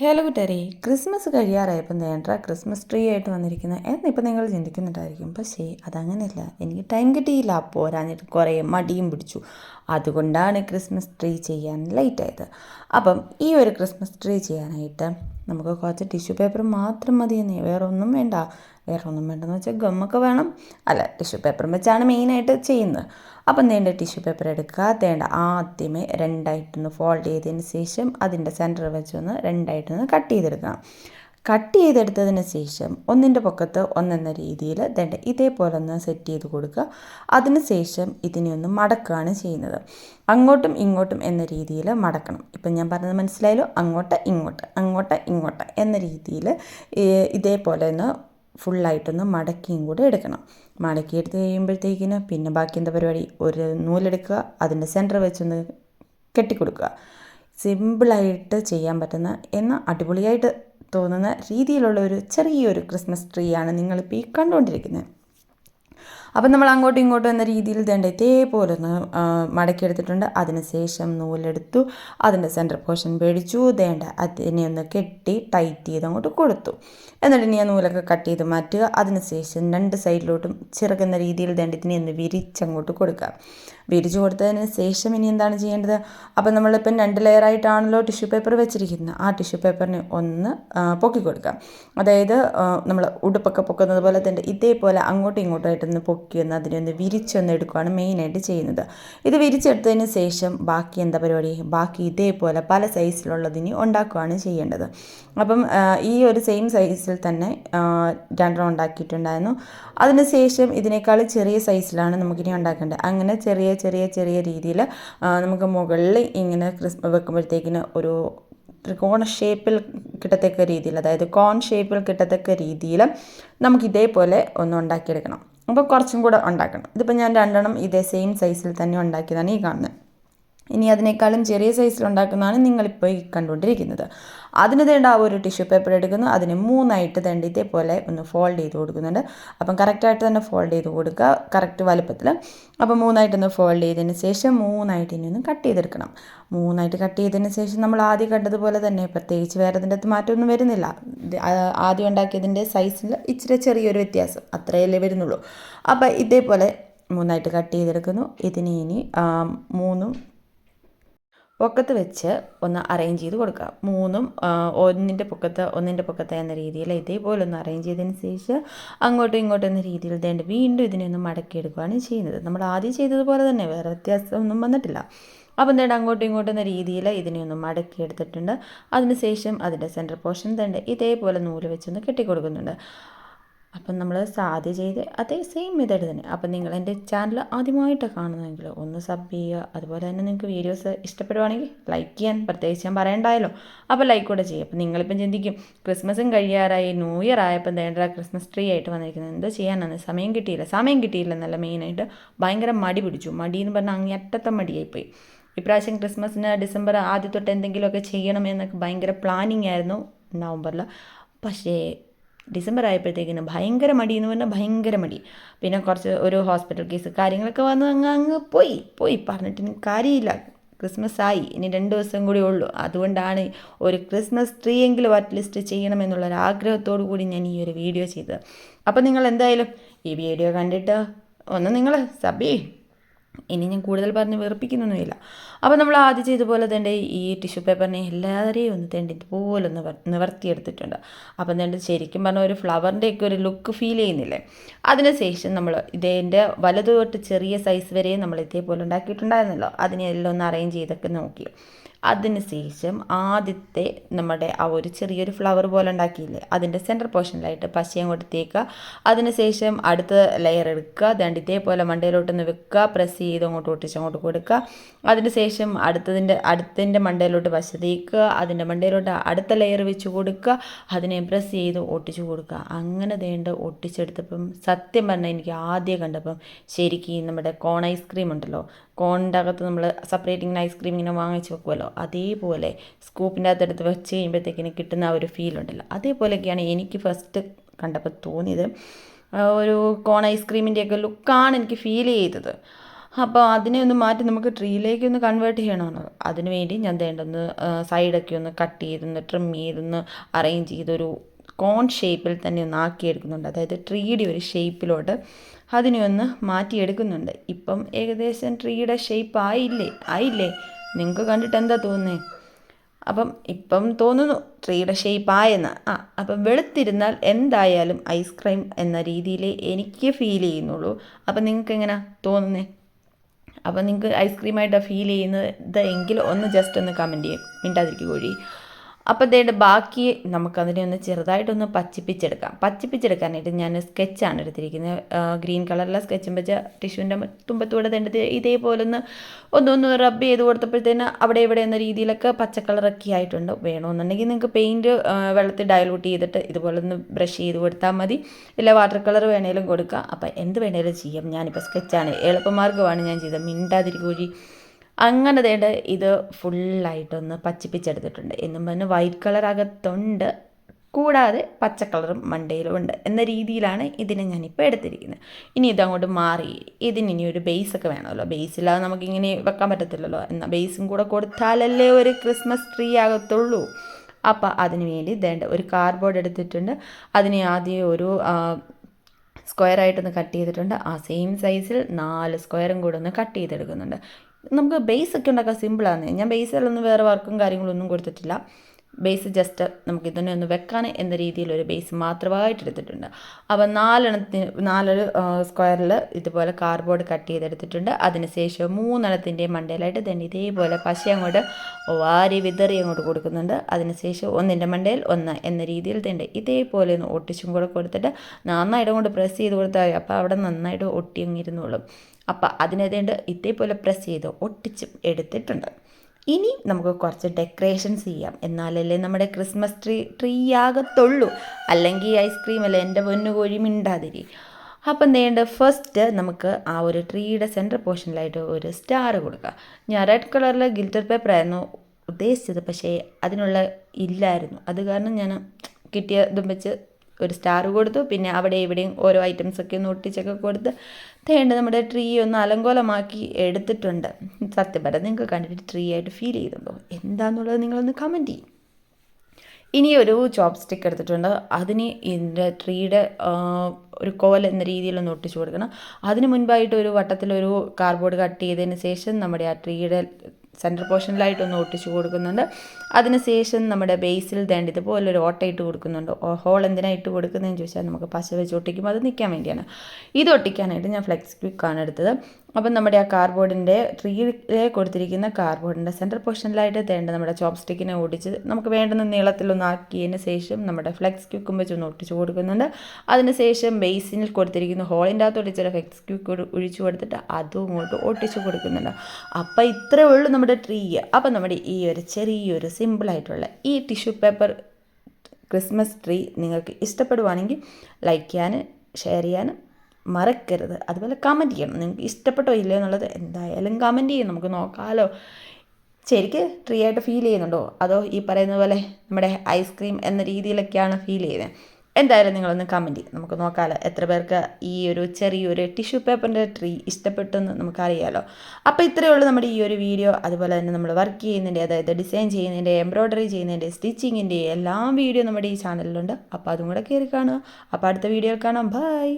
Hello കുട്ടാരി Christmas കഴിയാറായപ്പോൾ നേണ്ട ക്രിസ്മസ് ട്രീ ആയിട്ട് വന്നിരിക്കുന്നത് എന്നിപ്പോൾ നിങ്ങൾ ചിന്തിക്കുന്നുണ്ടായിരിക്കും പക്ഷേ അതങ്ങനെയല്ല എനിക്ക് ടൈം കിട്ടിയില്ല പോരാഞ്ഞിട്ട് കുറേ മടിയും പിടിച്ചു. അതുകൊണ്ടാണ് ക്രിസ്മസ് ട്രീ ചെയ്യാൻ ലേറ്റ് ആയത്. അപ്പം ഈ ഒരു ക്രിസ്മസ് ട്രീ ചെയ്യാനായിട്ട് നമുക്ക് കുറച്ച് ടിഷ്യൂ പേപ്പർ മാത്രം മതി വേറെ ഒന്നും വേണ്ട. വേറെ ഒന്നും വേണ്ടെന്ന് വെച്ചാൽ ഗമ്മൊക്കെ വേണം. അല്ല ടിഷ്യൂ പേപ്പറും വെച്ചാണ് മെയിനായിട്ട് ചെയ്യുന്നത്. അപ്പം നേണ്ട ടിഷ്യൂ പേപ്പർ എടുക്കുക തേണ്ട. ആദ്യമേ രണ്ടായിട്ടൊന്ന് ഫോൾഡ് ചെയ്തതിന് ശേഷം അതിന്റെ സെന്റർ വെച്ചൊന്ന് രണ്ടായിട്ടൊന്ന് കട്ട് ചെയ്തെടുക്കണം. കട്ട് ചെയ്തെടുത്തതിന് ശേഷം ഒന്നിന്റെ പൊക്കത്ത് ഒന്നെന്ന രീതിയിൽ ദണ്ട ഇതേപോലെ ഒന്ന് സെറ്റ് ചെയ്ത് കൊടുക്കുക. അതിന് ശേഷം ഇതിനെ ഒന്ന് മടക്കുകയാണ് ചെയ്യുന്നത്. അങ്ങോട്ടും ഇങ്ങോട്ടും എന്ന രീതിയിൽ മടക്കണം. ഇപ്പം ഞാൻ പറഞ്ഞത് മനസ്സിലായല്ലോ? അങ്ങോട്ട് ഇങ്ങോട്ട് അങ്ങോട്ട് ഇങ്ങോട്ട് എന്ന രീതിയിൽ ഇതേപോലെ ഒന്ന് ഫുള്ളായിട്ടൊന്ന് മടക്കിയും കൂടെ എടുക്കണം. മടക്കി എടുത്ത് കഴിയുമ്പോഴത്തേക്കിന് പിന്നെ ബാക്കി എന്താ പരിപാടി? ഒരു നൂലെടുക്കുക അതിന്റെ സെന്റർ വെച്ചൊന്ന് കെട്ടിക്കൊടുക്കുക. സിമ്പിളായിട്ട് ചെയ്യാൻ പറ്റുന്ന എന്നാൽ അടിപൊളിയായിട്ട് തോന്നുന്ന രീതിയിലുള്ള ഒരു ചെറിയൊരു ക്രിസ്മസ് ട്രീ ആണ് നിങ്ങളിപ്പോൾ ഈ കണ്ടുകൊണ്ടിരിക്കുന്നത്. അപ്പം നമ്മൾ അങ്ങോട്ടും ഇങ്ങോട്ടും എന്ന രീതിയിൽ തേണ്ട ഇതേപോലെ ഒന്ന് മടക്കിയെടുത്തിട്ടുണ്ട്. അതിനുശേഷം നൂലെടുത്തു. അതിന്റെ സെന്റർ പോർഷൻ പേടിച്ചു തേണ്ട അതിനെ ഒന്ന് കെട്ടി ടൈറ്റ് ചെയ്ത് അങ്ങോട്ട് കൊടുത്തു. എന്നിട്ട് ഇനി ആ നൂലൊക്കെ കട്ട് ചെയ്ത് മാറ്റുക. അതിനുശേഷം രണ്ട് സൈഡിലോട്ടും ചെറുക്കുന്ന രീതിയിൽ തേണ്ട ഇതിനെ ഒന്ന് വിരിച്ചങ്ങോട്ട് കൊടുക്കുക. വിരിച്ചു കൊടുത്തതിന് ശേഷം ഇനി എന്താണ് ചെയ്യേണ്ടത്? അപ്പം നമ്മളിപ്പം രണ്ട് ലെയറായിട്ടാണല്ലോ ടിഷ്യൂ പേപ്പർ വെച്ചിരിക്കുന്നത്. ആ ടിഷ്യൂ പേപ്പറിനെ ഒന്ന് പൊക്കി കൊടുക്കുക. അതായത് നമ്മൾ ഉടുപ്പൊക്കെ പൊക്കുന്നത് പോലെ തന്നെ ഇതേപോലെ അങ്ങോട്ടും ഇങ്ങോട്ടുമായിട്ടൊന്ന് പൊക്കി ഒന്ന് അതിനെ ഒന്ന് വിരിച്ചൊന്ന് എടുക്കുകയാണ് മെയിനായിട്ട് ചെയ്യുന്നത്. ഇത് വിരിച്ചെടുത്തതിന് ശേഷം ബാക്കി എന്താ പരിപാടി? ബാക്കി ഇതേപോലെ പല സൈസിലുള്ളതിന് ഉണ്ടാക്കുകയാണ് ചെയ്യേണ്ടത്. അപ്പം ഈ ഒരു സെയിം സൈസിൽ തന്നെ രണ്ടെണ്ണം ഉണ്ടാക്കിയിട്ടുണ്ടായിരുന്നു. അതിനുശേഷം ഇതിനേക്കാൾ ചെറിയ സൈസിലാണ് നമുക്കിനി ഉണ്ടാക്കേണ്ടത്. അങ്ങനെ ചെറിയ ചെറിയ ചെറിയ രീതിയിൽ നമുക്ക് മുകളിൽ ഇങ്ങനെ ക്രിസ്മസ് വെക്കുമ്പോഴത്തേക്കിന് ഒരു ത്രികോണ ഷേപ്പിൽ കിട്ടത്തക്ക രീതിയിൽ അതായത് കോൺ ഷേപ്പിൽ കിട്ടത്തക്ക രീതിയിൽ നമുക്ക് ഇതേപോലെ ഒന്ന് ഉണ്ടാക്കിയെടുക്കണം. അപ്പോൾ കുറച്ചും കൂടെ ഉണ്ടാക്കണം. ഇതിപ്പോൾ ഞാൻ രണ്ടെണ്ണം ഇതേ സെയിം സൈസിൽ തന്നെ ഉണ്ടാക്കിയതാണ് ഈ കാണുന്നത് ഇനി അതിനേക്കാളും ചെറിയ സൈസിൽ ഉണ്ടാക്കുന്നതാണ് നിങ്ങളിപ്പോൾ ഈ കണ്ടുകൊണ്ടിരിക്കുന്നത്. അതിന് തേണ്ട ആ ഒരു ടിഷ്യൂ പേപ്പർ എടുക്കുന്നു. അതിന് മൂന്നായിട്ട് തേണ്ട ഇതേപോലെ ഒന്ന് ഫോൾഡ് ചെയ്ത് കൊടുക്കുന്നുണ്ട്. അപ്പം കറക്റ്റായിട്ട് തന്നെ ഫോൾഡ് ചെയ്ത് കൊടുക്കുക. കറക്റ്റ് വലുപ്പത്തിൽ. അപ്പം മൂന്നായിട്ടൊന്ന് ഫോൾഡ് ചെയ്തതിന് ശേഷം മൂന്നായിട്ട് ഇനി ഒന്ന് കട്ട് ചെയ്തെടുക്കണം. മൂന്നായിട്ട് കട്ട് ചെയ്തതിന് ശേഷം നമ്മൾ ആദ്യം കണ്ടതുപോലെ തന്നെ പ്രത്യേകിച്ച് വേറെ അതിന്റെ അകത്ത് മാറ്റമൊന്നും വരുന്നില്ല. ആദ്യം ഉണ്ടാക്കിയതിന്റെ സൈസിൽ ഇച്ചിരി ചെറിയൊരു വ്യത്യാസം. അത്രയല്ലേ വരുന്നുള്ളൂ. അപ്പോൾ ഇതേപോലെ മൂന്നായിട്ട് കട്ട് ചെയ്തെടുക്കുന്നു. ഇതിന് ഇനി മൂന്നും പൊക്കത്ത് വെച്ച് ഒന്ന് അറേഞ്ച് ചെയ്ത് കൊടുക്കുക. മൂന്നും ഒന്നിന്റെ പൊക്കത്ത് ഒന്നിന്റെ പൊക്കത്ത് എന്ന രീതിയിൽ ഇതേപോലെ ഒന്ന് അറേഞ്ച് ചെയ്തതിന് ശേഷം അങ്ങോട്ടും ഇങ്ങോട്ടും എന്ന രീതിയിൽ തേണ്ട വീണ്ടും ഇതിനെ ഒന്ന് മടക്കിയെടുക്കുകയാണ് ചെയ്യുന്നത്. നമ്മൾ ആദ്യം ചെയ്തതുപോലെ തന്നെ വേറെ വ്യത്യാസമൊന്നും വന്നിട്ടില്ല. അപ്പം തേണ്ട അങ്ങോട്ടും ഇങ്ങോട്ടും എന്ന രീതിയിൽ ഇതിനെ ഒന്ന് മടക്കി എടുത്തിട്ടുണ്ട്. അതിനുശേഷം അതിന്റെ സെന്റർ പോർഷൻ തേണ്ട ഇതേപോലെ നൂൽ വെച്ചൊന്ന് കെട്ടിക്കൊടുക്കുന്നുണ്ട്. അപ്പം നമ്മൾ സാധ്യ ചെയ്ത് അതേ സെയിം മെത്തേഡ് തന്നെ. അപ്പം നിങ്ങൾ എന്റെ ചാനൽ ആദ്യമായിട്ട് കാണുന്നതെങ്കിൽ ഒന്ന് സബ് ചെയ്യുക. അതുപോലെ തന്നെ നിങ്ങൾക്ക് വീഡിയോസ് ഇഷ്ടപ്പെടുവാണെങ്കിൽ ലൈക്ക് ചെയ്യാൻ പ്രത്യേകിച്ച് ഞാൻ പറയണ്ടായല്ലോ. അപ്പോൾ ലൈക്ക് കൂടെ ചെയ്യുക. അപ്പം നിങ്ങളിപ്പം ചിന്തിക്കും ക്രിസ്മസും കഴിയാറായി ന്യൂ ഇയർ ആയപ്പോൾ വേണ്ട ക്രിസ്മസ് ട്രീ ആയിട്ട് വന്നിരിക്കുന്നത്. എന്തോ ചെയ്യാനാണ്? സമയം കിട്ടിയില്ല. സമയം കിട്ടിയില്ല എന്നല്ല മെയിനായിട്ട് ഭയങ്കര മടി പിടിച്ചു. മടി എന്ന് പറഞ്ഞാൽ അങ്ങേയറ്റത്തെ മടിയായിപ്പോയി. ഇപ്രാവശ്യം ക്രിസ്മസിന് ഡിസംബർ ആദ്യത്തൊട്ട് എന്തെങ്കിലുമൊക്കെ ചെയ്യണമെന്നൊക്കെ ഭയങ്കര പ്ലാനിങ് ആയിരുന്നു നവംബറിൽ പക്ഷേ ഡിസംബർ ആയപ്പോഴത്തേക്കിനും ഭയങ്കര മടി എന്ന് പറഞ്ഞാൽ ഭയങ്കര മടി. പിന്നെ കുറച്ച് ഒരു ഹോസ്പിറ്റൽ കേസ് കാര്യങ്ങളൊക്കെ വന്ന് അങ്ങ് അങ്ങ് പോയി. പോയി പറഞ്ഞിട്ട് കാര്യമില്ല. ക്രിസ്മസ് ആയി. ഇനി രണ്ട് ദിവസം കൂടി ഉള്ളൂ. അതുകൊണ്ടാണ് ഒരു ക്രിസ്മസ് ട്രീ എങ്കിലും അറ്റ്ലിസ്റ്റ് ഒരു ആഗ്രഹത്തോടു കൂടി ഞാൻ ഈ ഒരു വീഡിയോ ചെയ്തത്. അപ്പോൾ നിങ്ങൾ എന്തായാലും ഈ വീഡിയോ കണ്ടിട്ട് ഒന്ന് നിങ്ങൾ സബ് ഇനി ഞാൻ കൂടുതൽ പറഞ്ഞ് വെറുപ്പിക്കുന്നൊന്നുമില്ല. അപ്പോൾ നമ്മൾ ആദ്യം ചെയ്ത പോലെ തന്നെ ഈ ടിഷ്യൂ പേപ്പറിനെ എല്ലാവരെയും ഒന്ന് തേണ്ടി ഇതുപോലെ ഒന്ന് നിവർത്തിയെടുത്തിട്ടുണ്ട് അപ്പം തന്നെ ശരിക്കും പറഞ്ഞാൽ ഒരു ഫ്ലവറിന്റെയൊക്കെ ഒരു ലുക്ക് ഫീൽ ചെയ്യുന്നില്ലേ? അതിനുശേഷം നമ്മൾ ഇതിന്റെ വലതു തൊട്ട് ചെറിയ സൈസ് വരെ നമ്മൾ ഇതേപോലെ ഉണ്ടാക്കിയിട്ടുണ്ടായിരുന്നല്ലോ. അതിനെ എല്ലാം ഒന്ന് അറേഞ്ച് ചെയ്തൊക്കെ നോക്കി. അതിനുശേഷം ആദ്യത്തെ നമ്മുടെ ആ ഒരു ചെറിയൊരു ഫ്ലവർ പോലെ ഉണ്ടാക്കിയില്ലേ അതിന്റെ സെന്റർ പോർഷനിലായിട്ട് പശയും കൊടുത്തേക്കുക അതിനുശേഷം അടുത്ത ലെയർ എടുക്കുക. ദണ്ട് ഇതേപോലെ മണ്ടയിലോട്ടൊന്ന് വെക്കുക. പ്രസ് ചെയ്ത് അങ്ങോട്ട് ഒട്ടിച്ച് അങ്ങോട്ട് കൊടുക്കുക. അതിനുശേഷം അടുത്തതിന്റെ അടുത്തതിന്റെ മണ്ടയിലോട്ട് പശ തേക്കുക. അതിന്റെ മണ്ടയിലോട്ട് അടുത്ത ലെയർ വെച്ച് കൊടുക്കുക. അതിനെ പ്രസ് ചെയ്ത് ഒട്ടിച്ച് കൊടുക്കുക. അങ്ങനെ വേണ്ട ഒട്ടിച്ചെടുത്തപ്പം സത്യം പറഞ്ഞാൽ എനിക്ക് ആദ്യം കണ്ടപ്പം ശരിക്കും നമ്മുടെ കോൺ ഐസ്ക്രീം ഉണ്ടല്ലോ കോണിന്റെ അകത്ത് നമ്മൾ സെപ്പറേറ്റിങ്ങിന് ഐസ്ക്രീം ഇങ്ങനെ വാങ്ങിച്ച് വെക്കുമല്ലോ അതേപോലെ സ്കൂപ്പിന്റെ അകത്തെടുത്ത് വെച്ച് കഴിയുമ്പോഴത്തേക്കിന് കിട്ടുന്ന ആ ഒരു ഫീൽ ഉണ്ടല്ലോ. അതേപോലെയൊക്കെയാണ് എനിക്ക് ഫസ്റ്റ് കണ്ടപ്പോൾ തോന്നിയത്. ഒരു കോൺ ഐസ്ക്രീമിന്റെയൊക്കെ ലുക്കാണ് എനിക്ക് ഫീൽ ചെയ്തത്. അപ്പോൾ അതിനെ ഒന്ന് മാറ്റി നമുക്ക് ട്രീയിലേക്ക് ഒന്ന് കൺവേർട്ട് ചെയ്യണമല്ലോ അതിന് വേണ്ടി ഞാൻ വേണ്ടൊന്ന് സൈഡൊക്കെ ഒന്ന് കട്ട് ചെയ്തൊന്ന് ട്രിം ചെയ്തൊന്ന് അറേഞ്ച് ചെയ്തൊരു കോൺ ഷേപ്പിൽ തന്നെ ഒന്ന് ആക്കിയെടുക്കുന്നുണ്ട്. അതായത് ട്രീയുടെ ഒരു ഷേപ്പിലോട്ട് അതിനെ ഒന്ന് മാറ്റിയെടുക്കുന്നുണ്ട്. ഇപ്പം ഏകദേശം ട്രീയുടെ ഷേപ്പ് ആയില്ലേ? ആയില്ലേ? നിങ്ങൾക്ക് കണ്ടിട്ട് എന്താ തോന്നുന്നത് അപ്പം ഇപ്പം തോന്നുന്നു ട്രീയുടെ ഷേപ്പ് ആയെന്ന്. ആ അപ്പം വെളുത്തിരുന്നാൽ എന്തായാലും ഐസ്ക്രീം എന്ന രീതിയിൽ എനിക്ക് ഫീൽ ചെയ്യുന്നുള്ളൂ. അപ്പം നിങ്ങൾക്ക് എങ്ങനെ തോന്നുന്നേ? അപ്പം നിങ്ങൾക്ക് ഐസ്ക്രീമായിട്ടാണ് ഫീൽ ചെയ്യുന്നത്? എങ്കിൽ ഒന്ന് ജസ്റ്റ് ഒന്ന് കമന്റ് ചെയ്യും. മിണ്ടാതിരിക്കും കോഴി. അപ്പോൾ ഇതേണ്ട ബാക്കി നമുക്കതിനെ ഒന്ന് ചെറുതായിട്ടൊന്ന് പച്ചിപ്പിച്ചെടുക്കാം. പച്ചിപ്പിച്ചെടുക്കാനായിട്ട് ഞാൻ സ്കെച്ചാണ് എടുത്തിരിക്കുന്നത് ഗ്രീൻ കളറിലെ സ്കെച്ചും വെച്ച ടിഷ്യൂവിന്റെ തുമ്പത്തൂടെ തേണ്ടത് ഇതേപോലെ ഒന്ന് ഒന്നൊന്ന് റബ്ബ് ചെയ്ത് കൊടുത്തപ്പോഴത്തേന് അവിടെ ഇവിടെ എന്ന രീതിയിലൊക്കെ പച്ചക്കളറൊക്കെ ആയിട്ടുണ്ട്. വേണമെന്നുണ്ടെങ്കിൽ നിങ്ങൾക്ക് പെയിന്റ് വെള്ളത്തിൽ ഡയലൂട്ട് ചെയ്തിട്ട് ഇതുപോലെ ഒന്ന് ബ്രഷ് ചെയ്ത് കൊടുത്താൽ മതി. ഇല്ല വാട്ടർ കളർ വേണേലും കൊടുക്കുക അപ്പോൾ എന്ത് വേണേലും ചെയ്യാം. ഞാനിപ്പോൾ സ്കെച്ചാണ്. എളുപ്പമാർഗമാണ് ഞാൻ ചെയ്തത്. മിണ്ടാതിരിക്കൂഴി അങ്ങനെ തേണ്ട ഇത് ഫുള്ളായിട്ടൊന്ന് പച്ചിപ്പിച്ചെടുത്തിട്ടുണ്ട്. എന്നും പറഞ്ഞ് വൈറ്റ് കളർ അകത്തുണ്ട് കൂടാതെ പച്ച കളറും മണ്ടയിലും ഉണ്ട് എന്ന രീതിയിലാണ് ഇതിനെ ഞാനിപ്പോൾ എടുത്തിരിക്കുന്നത്. ഇനി ഇതങ്ങോട്ട് മാറി ഇതിന് ഇനി ഒരു ബേസൊക്കെ വേണമല്ലോ. ബേസില്ലാതെ നമുക്കിങ്ങനെ വെക്കാൻ പറ്റത്തില്ലല്ലോ. എന്നാൽ ബേസും കൂടെ കൊടുത്താലല്ലേ ഒരു ക്രിസ്മസ് ട്രീ ആകത്തുള്ളൂ. അപ്പോൾ അതിന് വേണ്ടി ഇതേണ്ട ഒരു കാർഡ്ബോർഡ് എടുത്തിട്ടുണ്ട്. അതിനെ ആദ്യം ഒരു സ്ക്വയർ ആയിട്ടൊന്ന് കട്ട് ചെയ്തിട്ടുണ്ട്. ആ സെയിം സൈസിൽ നാല് സ്ക്വയറും കൂടെ ഒന്ന് കട്ട് ചെയ്തെടുക്കുന്നുണ്ട്. നമുക്ക് ബേസ് ഒക്കെ ഉണ്ടാക്കാൻ സിമ്പിളാണ് ഞാൻ ബേസിലൊന്നും വേറെ വർക്കും കാര്യങ്ങളൊന്നും കൊടുത്തിട്ടില്ല. ബേസ് ജസ്റ്റ് നമുക്ക് ഇതിനെ ഒന്ന് വെക്കാൻ എന്ന രീതിയിൽ ഒരു ബേസ് മാത്രമായിട്ട് എടുത്തിട്ടുണ്ട്. അപ്പോൾ നാലെണ്ണത്തിന് നാലൊരു സ്ക്വയറിൽ ഇതുപോലെ കാർഡ്ബോർഡ് കട്ട് ചെയ്തെടുത്തിട്ടുണ്ട്. അതിനുശേഷം മൂന്നെണ്ണത്തിന്റെ മണ്ടയിലായിട്ട് തന്നെ ഇതേപോലെ പശ അങ്ങോട്ട് വാരി വിതറി അങ്ങോട്ട് കൊടുക്കുന്നുണ്ട്. അതിനുശേഷം ഒന്നിന്റെ മണ്ടയിൽ ഒന്ന് എന്ന രീതിയിൽ തന്നെ ഇതേപോലെ ഒന്ന് ഒട്ടിച്ചും കൂടെ കൊടുത്തിട്ട് നന്നായിട്ട് കൊണ്ട് പ്രസ് ചെയ്ത് കൊടുത്താൽ അപ്പോൾ അവിടെ നന്നായിട്ട് ഒട്ടിയങ്ങിരുന്നോളും അപ്പോൾ അതിനേതേണ്ട് ഇതേപോലെ പ്രസ് ചെയ്ത് ഒട്ടിച്ച് എടുത്തിട്ടുണ്ട്. ഇനി നമുക്ക് കുറച്ച് ഡെക്കറേഷൻസ് ചെയ്യാം. എന്നാലല്ലേ നമ്മുടെ ക്രിസ്മസ് ട്രീ ട്രീ ആകത്തുള്ളൂ. അല്ലെങ്കിൽ ഐസ്ക്രീം അല്ലേ എന്റെ പൊന്നു കോഴി മിണ്ടാതിരി. അപ്പം നേണ്ട ഫസ്റ്റ് നമുക്ക് ആ ഒരു ട്രീയുടെ സെന്റർ പോർഷനിലായിട്ട് ഒരു സ്റ്റാർ കൊടുക്കുക ഞാൻ റെഡ് കളറിലെ ഗിൽറ്റർ പേപ്പർ ആയിരുന്നു ഉദ്ദേശിച്ചത്. പക്ഷേ അതിനുള്ള ഇല്ലായിരുന്നു. അത് കാരണം ഞാൻ കിട്ടിയ ഇതും വെച്ച് ഒരു സ്റ്റാർ കൊടുത്തു. പിന്നെ അവിടെ ഇവിടെയും ഓരോ ഐറ്റംസൊക്കെ ഒന്ന് ഒട്ടിച്ചൊക്കെ കൊടുത്ത് തേണ്ട നമ്മുടെ ട്രീ ഒന്ന് അലങ്കോലമാക്കി എടുത്തിട്ടുണ്ട്. സത്യം പറയാം നിങ്ങൾക്ക് കണ്ടിട്ട് ട്രീ ആയിട്ട് ഫീൽ ചെയ്തുണ്ടോ എന്താണെന്നുള്ളത് നിങ്ങളൊന്ന് കമന്റ് ചെയ്യും. ഇനി ഒരു ചോപ്പ് സ്റ്റിക്ക് എടുത്തിട്ടുണ്ട്. അതിന് ഇതിന്റെ ട്രീയുടെ ഒരു കോൽ എന്ന രീതിയിലൊന്ന് ഒട്ടിച്ചു കൊടുക്കണം. അതിന് മുൻപായിട്ട് ഒരു വട്ടത്തിലൊരു കാർഡ്ബോർഡ് കട്ട് ചെയ്തതിന് ശേഷം നമ്മുടെ ആ ട്രീയുടെ സെന്റർ പോർഷനിലായിട്ടൊന്ന് ഒട്ടിച്ചു കൊടുക്കുന്നുണ്ട്. അതിനുശേഷം നമ്മുടെ ബേസിൽ തേണ്ട ഇതുപോലെ ഒരു ഓട്ട ഇട്ട് കൊടുക്കുന്നുണ്ട്. ഹോൾ എന്തിനാണ് ഇട്ട് കൊടുക്കുന്നതെന്ന് ചോദിച്ചാൽ നമുക്ക് പശ വെച്ച് ഒട്ടിക്കുമ്പോൾ അത് നിൽക്കാൻ വേണ്ടിയാണ്. ഇത് ഒട്ടിക്കാനായിട്ട് ഞാൻ ഫ്ലെക്സ് ക്വിക്കാണ് എടുത്തത്. അപ്പം നമ്മുടെ ആ കാർബോർഡിന്റെ ട്രീയിലെ കൊടുത്തിരിക്കുന്ന കാർബോർഡിന്റെ സെന്റർ പൊസിഷനിലായിട്ട് തേണ്ട നമ്മുടെ ചോപ്പ് സ്റ്റിക്കിനെ ഓടിച്ച് നമുക്ക് വേണ്ടുന്ന നീളത്തിലൊന്ന് ആക്കിയതിന് ശേഷം നമ്മുടെ ഫ്ലെക്സ് ക്യൂക്കും വെച്ച് ഒന്ന് ഒട്ടിച്ചു കൊടുക്കുന്നുണ്ട്. അതിനുശേഷം ബേസിനിൽ കൊടുത്തിരിക്കുന്ന ഹോളിന്റെ അകത്ത് ഒട്ടിച്ച ഫ്ലെക്സ് ക്യൂക്ക് ഒഴിച്ചു കൊടുത്തിട്ട് അതും ഇങ്ങോട്ട് ഒട്ടിച്ചു കൊടുക്കുന്നുണ്ട്. അപ്പം ഇത്രയേ ഉള്ളൂ നമ്മുടെ ട്രീ അപ്പം നമ്മുടെ ഈ ഒരു ചെറിയൊരു സിമ്പിളായിട്ടുള്ള ഈ ടിഷ്യൂ പേപ്പർ ക്രിസ്മസ് ട്രീ നിങ്ങൾക്ക് ഇഷ്ടപ്പെടുവാണെങ്കിൽ ലൈക്ക് ചെയ്യാനും ഷെയർ ചെയ്യാനും മറക്കരുത്. അതുപോലെ കമന്റ് ചെയ്യണം. നിങ്ങൾക്ക് ഇഷ്ടപ്പെട്ടോ ഇല്ലയോ എന്നുള്ളത് എന്തായാലും കമന്റ് ചെയ്യും. നമുക്ക് നോക്കാമല്ലോ ശരിക്ക് ട്രീ ആയിട്ട് ഫീൽ ചെയ്യുന്നുണ്ടോ? അതോ ഈ പറയുന്ന പോലെ നമ്മുടെ ഐസ്ക്രീം എന്ന രീതിയിലൊക്കെയാണ് ഫീൽ ചെയ്യുന്നത്? എന്തായാലും നിങ്ങളൊന്ന് കമന്റ് ചെയ്യും. നമുക്ക് നോക്കാമല്ലോ എത്ര പേർക്ക് ഈ ഒരു ചെറിയൊരു ടിഷ്യൂ പേപ്പറിന്റെ ട്രീ ഇഷ്ടപ്പെട്ടെന്ന് നമുക്കറിയാമല്ലോ അപ്പോൾ ഇത്രയേ ഉള്ളൂ നമ്മുടെ ഈ ഒരു വീഡിയോ അതുപോലെ തന്നെ നമ്മൾ വർക്ക് ചെയ്യുന്നതിന്റെ അതായത് ഡിസൈൻ ചെയ്യുന്നതിന്റെ എംബ്രോയ്ഡറി ചെയ്യുന്നതിന്റെ സ്റ്റിച്ചിങ്ങിന്റെ എല്ലാം വീഡിയോ നമ്മുടെ ഈ ചാനലിലുണ്ട് അപ്പോൾ അതും കൂടെ കയറി കാണുക. അപ്പോൾ അടുത്ത വീഡിയോ കാണാം. ബൈ